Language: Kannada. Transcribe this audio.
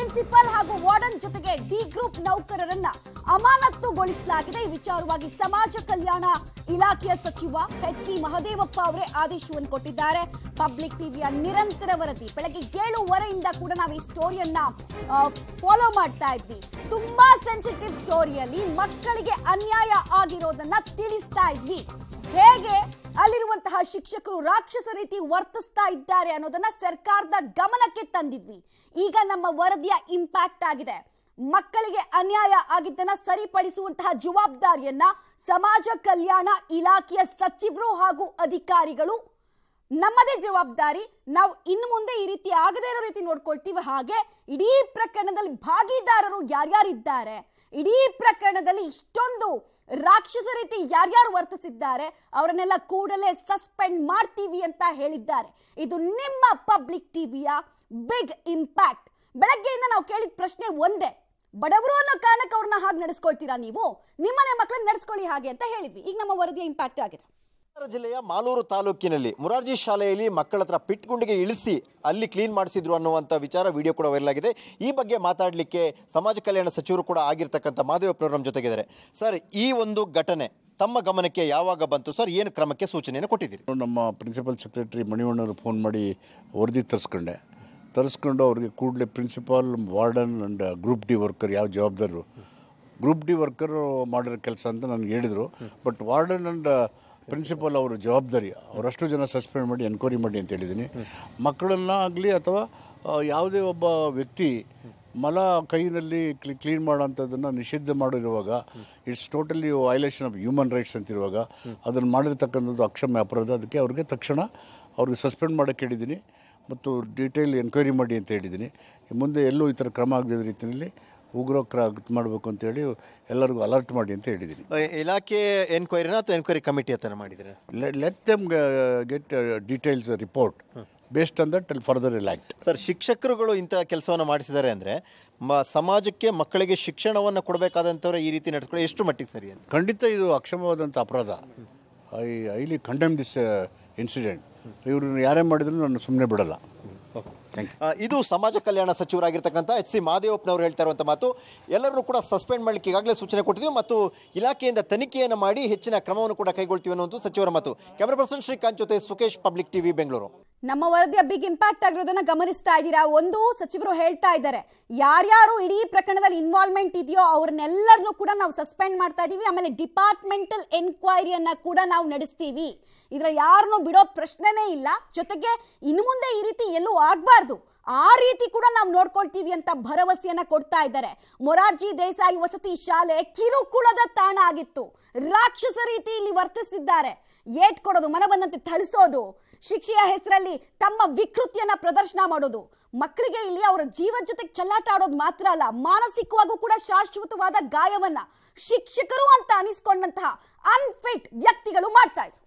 ಪ್ರಿನ್ಸಿಪಲ್ ಹಾಗೂ ವಾರ್ಡನ್ ಜೊತೆಗೆ ಡಿ ಗ್ರೂಪ್ ನೌಕರರನ್ನ ಅಮಾನತುಗೊಳಿಸಲಾಗಿದೆ ಈ ವಿಚಾರವಾಗಿ ಸಮಾಜ ಕಲ್ಯಾಣ ಇಲಾಖೆಯ ಸಚಿವ ಎಚ್ ಸಿ ಮಹದೇವಪ್ಪ ಅವರೇ ಆದೇಶವನ್ನು ಕೊಟ್ಟಿದ್ದಾರೆ. ಪಬ್ಲಿಕ್ ಟಿವಿಯ ನಿರಂತರ ವರದಿ. ಬೆಳಗ್ಗೆ ಏಳುವರೆಯಿಂದ ಕೂಡ ನಾವು ಈ ಸ್ಟೋರಿಯನ್ನ ಫಾಲೋ ಮಾಡ್ತಾ ಇದ್ವಿ. ತುಂಬಾ ಸೆನ್ಸಿಟಿವ್ ಸ್ಟೋರಿಯಲ್ಲಿ ಮಕ್ಕಳಿಗೆ ಅನ್ಯಾಯ ಆಗಿರೋದನ್ನ ತಿಳಿಸ್ತಾ ಇದ್ವಿ. ಹೇಗೆ ಅಲ್ಲಿರುವಂತಹ ಶಿಕ್ಷಕರು ರಾಕ್ಷಸ ರೀತಿ ವರ್ತಿಸ್ತಾ ಇದ್ದಾರೆ ಅನ್ನೋದನ್ನ ಸರ್ಕಾರದ ಗಮನಕ್ಕೆ ತಂದಿದ್ವಿ. ಈಗ ನಮ್ಮ ವರದಿಯ ಇಂಪ್ಯಾಕ್ಟ್ ಆಗಿದೆ. ಮಕ್ಕಳಿಗೆ ಅನ್ಯಾಯ ಆಗಿದ್ದನ್ನ ಸರಿಪಡಿಸುವಂತಹ ಜವಾಬ್ದಾರಿಯನ್ನ ಸಮಾಜ ಕಲ್ಯಾಣ ಇಲಾಖೆಯ ಸಚಿವರು ಹಾಗೂ ಅಧಿಕಾರಿಗಳು ನಮ್ಮದೇ ಜವಾಬ್ದಾರಿ. ನಾವು ಇನ್ನು ಮುಂದೆ ಈ ರೀತಿ ಆಗದೇ ಇರೋ ರೀತಿ ನೋಡ್ಕೊಳ್ತೀವಿ ಹಾಗೆ ಇಡೀ ಪ್ರಕರಣದಲ್ಲಿ ಭಾಗಿದಾರರು ಯಾರ್ಯಾರಿದ್ದಾರೆ? ಇಡೀ ಪ್ರಕರಣದಲ್ಲಿ ಇಷ್ಟೊಂದು ರಾಕ್ಷಸ ರೀತಿ ಯಾರ್ಯಾರು ವರ್ತಿಸಿದ್ದಾರೆ? ಅವರನ್ನೆಲ್ಲ ಕೂಡಲೇ ಸಸ್ಪೆಂಡ್ ಮಾಡ್ತೀವಿ ಅಂತ ಹೇಳಿದ್ದಾರೆ. ಇದು ನಿಮ್ಮ ಪಬ್ಲಿಕ್ ಟಿವಿಯ ಬಿಗ್ ಇಂಪ್ಯಾಕ್ಟ್. ಬೆಳಗ್ಗೆಯಿಂದ ನಾವು ಕೇಳಿದ ಪ್ರಶ್ನೆ ಒಂದೇ. ಬಡವರು ಅನ್ನೋ ಕಾರಣಕ್ಕೆ ಅವ್ರನ್ನ ಹಾಗೆ ನಡೆಸ್ಕೊಳ್ತೀರಾ ನೀವು? ನಿಮ್ಮನೆ ಮಕ್ಕಳನ್ನ ನಡೆಸ್ಕೊಳ್ಳಿ ಹಾಗೆ ಅಂತ ಹೇಳಿದ್ವಿ. ಈಗ ನಮ್ಮ ವರದಿಯ ಇಂಪ್ಯಾಕ್ಟ್ ಆಗಿದೆ. ಜಿಲ್ಲೆಯ ಮಾಲೂರು ತಾಲೂಕಿನಲ್ಲಿ ಮುರಾರ್ಜಿ ಶಾಲೆಯಲ್ಲಿ ಮಕ್ಕಳ ಹತ್ರ ಪಿಟ್ ಗುಂಡಿಗೆ ಇಳಿಸಿ ಅಲ್ಲಿ ಕ್ಲೀನ್ ಮಾಡಿಸಿದ್ರು ಅನ್ನುವಂಥ ವಿಚಾರ ವಿಡಿಯೋ ಕೂಡ ವೈರಲ್ ಆಗಿದೆ ಈ ಬಗ್ಗೆ ಮಾತಾಡಲಿಕ್ಕೆ ಸಮಾಜ ಕಲ್ಯಾಣ ಸಚಿವರು ಕೂಡ ಆಗಿರ್ತಕ್ಕಂಥ ಮಾದೇವಪ್ಪನವರು ನಮ್ಮ ಜೊತೆಗಿದ್ದಾರೆ. ಸರ್, ಈ ಒಂದು ಘಟನೆ ತಮ್ಮ ಗಮನಕ್ಕೆ ಯಾವಾಗ ಬಂತು? ಸರ್, ಏನು ಕ್ರಮಕ್ಕೆ ಸೂಚನೆಯನ್ನು ಕೊಟ್ಟಿದ್ದೀರಿ? ನಮ್ಮ ಪ್ರಿನ್ಸಿಪಲ್ ಸೆಕ್ರೆಟರಿ ಮಣಿವಣ್ಣರು ಫೋನ್ ಮಾಡಿ ವರದಿ ತರಿಸ್ಕೊಂಡೆ. ತರಿಸ್ಕೊಂಡು ಅವರಿಗೆ ಕೂಡಲೇ principal, warden and group D worker ಯಾವ ಜವಾಬ್ದಾರರು? ಗ್ರೂಪ್ ಡಿ ವರ್ಕರು ಮಾಡಿರೋ ಕೆಲಸ ಅಂತ ನನಗೆ ಹೇಳಿದರು. ಬಟ್ ವಾರ್ಡನ್ ಆ್ಯಂಡ್ ಪ್ರಿನ್ಸಿಪಾಲ್ ಅವರು ಜವಾಬ್ದಾರಿ, ಅವರಷ್ಟು ಜನ ಸಸ್ಪೆಂಡ್ ಮಾಡಿ ಎನ್ಕ್ವೈರಿ ಮಾಡಿ ಅಂತ ಹೇಳಿದ್ದೀನಿ. ಮಕ್ಕಳನ್ನ ಆಗಲಿ ಅಥವಾ ಯಾವುದೇ ಒಬ್ಬ ವ್ಯಕ್ತಿ ಮಲ ಕೈನಲ್ಲಿ ಕ್ಲಿ ಕ್ಲೀನ್ ಮಾಡೋಂಥದ್ದನ್ನು ನಿಷಿದ್ಧ ಮಾಡಿರುವಾಗ it's totally violation of human rights ಅಂತಿರುವಾಗ, ಅದನ್ನು ಮಾಡಿರ್ತಕ್ಕಂಥದ್ದು ಅಕ್ಷಮ್ಯ ಅಪರಾಧ. ಅದಕ್ಕೆ ಅವ್ರಿಗೆ ತಕ್ಷಣ ಅವ್ರಿಗೆ ಸಸ್ಪೆಂಡ್ ಮಾಡೋಕ್ಕೆ ಹೇಳಿದ್ದೀನಿ. ಮತ್ತು ಡೀಟೇಲ್ ಎನ್ಕ್ವೈರಿ ಮಾಡಿ ಅಂತ ಹೇಳಿದ್ದೀನಿ. ಮುಂದೆ ಎಲ್ಲೂ ಈ ಥರ ಕ್ರಮ ಆಗದ ರೀತಿಯಲ್ಲಿ ಉಗ್ರ ಕ್ರ ಮಾಡಬೇಕು ಅಂತೇಳಿ ಎಲ್ಲರಿಗೂ ಅಲರ್ಟ್ ಮಾಡಿ ಅಂತ ಹೇಳಿದ್ದೀನಿ. ಇಲಾಖೆ ಎನ್ಕ್ವೈರಿನ ಅಥವಾ ಎನ್ಕ್ವೈರಿ ಕಮಿಟಿ ಅಂತ ಮಾಡಿದ್ರೆ let them get details report based on that further react sir ಶಿಕ್ಷಕರುಗಳು ಇಂಥ ಕೆಲಸವನ್ನು ಮಾಡಿಸಿದ್ದಾರೆ ಅಂದರೆ ಮ ಸಮಾಜಕ್ಕೆ ಮಕ್ಕಳಿಗೆ ಶಿಕ್ಷಣವನ್ನು ಕೊಡಬೇಕಾದಂಥವ್ರೆ ಈ ರೀತಿ ನಡೆಸ್ಕೊಳ್ಳಿ. ಎಷ್ಟು ಮಟ್ಟಿಗೆ ಸರಿ ಅಂತ? ಖಂಡಿತ ಇದು ಅಕ್ಷಮವಾದಂಥ ಅಪರಾಧ. ಐ ಐಲಿ ಕಂಡೆಮ್ ದಿಸ್ ಇನ್ಸಿಡೆಂಟ್ ಇವ್ರನ್ನ ಯಾರೇ ಮಾಡಿದ್ರು ನಾನು ಸುಮ್ಮನೆ ಬಿಡಲ್ಲ. ಇದು ಸಮಾಜ ಕಲ್ಯಾಣ ಸಚಿವರಾಗಿರ್ತಕ್ಕಂಥ ಎಚ್ ಸಿ ಮಹದೇವಪ್ಪನವರು ಹೇಳ್ತಾ ಇರುವಂಥ ಮಾತು. ಎಲ್ಲರೂ ಕೂಡ ಸಸ್ಪೆಂಡ್ ಮಾಡಲಿಕ್ಕೆ ಈಗಾಗಲೇ ಸೂಚನೆ ಕೊಟ್ಟಿದ್ದೀವಿ ಮತ್ತು ಇಲಾಖೆಯಿಂದ ತನಿಖೆಯನ್ನು ಮಾಡಿ ಹೆಚ್ಚಿನ ಕ್ರಮವನ್ನು ಕೂಡ ಕೈಗೊಳ್ತೀವಿ ಅನ್ನುವಂಥ ಸಚಿವರ ಮಾತು. ಕ್ಯಾಮರಾ ಪರ್ಸನ್ ಶ್ರೀಕಾಂತ್ ಜೊತೆ ಸುಕೇಶ್ ಪಬ್ಲಿಕ್ ಟಿವಿ ಬೆಂಗಳೂರು ನಮ್ಮ ವರದಿಯ ಬಿಗ್ ಇಂಪ್ಯಾಕ್ಟ್ ಆಗಿರೋದನ್ನ ಗಮನಿಸ್ತಾ ಇದ್ದೀರಾ? ಒಂದು ಸಚಿವರು ಹೇಳ್ತಾ ಇದ್ದಾರೆ, ಯಾರ್ಯಾರು ಇಡೀ ಪ್ರಕರಣದಲ್ಲಿ ಇನ್ವಾಲ್ವ್ಮೆಂಟ್ ಇದೆಯೋ ಅವ್ರನ್ನೆಲ್ಲರನ್ನೂ ಕೂಡ ನಾವು ಸಸ್ಪೆಂಡ್ ಮಾಡ್ತಾ ಇದೀವಿ. ಆಮೇಲೆ ಡಿಪಾರ್ಟ್ಮೆಂಟಲ್ ಎನ್ಕ್ವೈರಿಯನ್ನ ಕೂಡ ನಾವು ನಡೆಸ್ತೀವಿ. ಇದರ ಯಾರನ್ನೂ ಬಿಡೋ ಪ್ರಶ್ನೆನೇ ಇಲ್ಲ. ಜೊತೆಗೆ ಇನ್ನು ಮುಂದೆ ಈ ರೀತಿ ಎಲ್ಲೂ ಆಗಬಾರ್ದು. ಆ ರೀತಿ ಕೂಡ ನಾವು ನೋಡ್ಕೊಳ್ತೀವಿ ಅಂತ ಭರವಸೆಯನ್ನ ಕೊಡ್ತಾ ಇದ್ದಾರೆ. ಮೊರಾರ್ಜಿ ದೇಸಾಯಿ ವಸತಿ ಶಾಲೆ ಕಿರುಕುಳದ ತಾಣ ಆಗಿತ್ತು. ರಾಕ್ಷಸ ರೀತಿ ಇಲ್ಲಿ ವರ್ತಿಸಿದ್ದಾರೆ. ಏಟ್ ಕೊಡೋದು, ಮನ ಬಂದಂತೆ ಥಳಿಸೋದು. ಶಿಕ್ಷೆಯ ಹೆಸರಲ್ಲಿ ತಮ್ಮ ವಿಕೃತಿಯನ್ನ ಪ್ರದರ್ಶನ ಮಾಡೋದು. ಮಕ್ಕಳಿಗೆ ಇಲ್ಲಿ ಅವರ ಜೀವನ ಜೊತೆಗೆ ಚಲ್ಲಾಟ ಆಡೋದು ಮಾತ್ರ ಅಲ್ಲ, ಮಾನಸಿಕವಾಗೂ ಕೂಡ ಶಾಶ್ವತವಾದ ಗಾಯವನ್ನ ಶಿಕ್ಷಕರು ಅಂತ ಅನಿಸ್ಕೊಂಡಂತಹ ಅನ್ಫಿಟ್ ವ್ಯಕ್ತಿಗಳು ಮಾಡ್ತಾ ಇದ್ರು.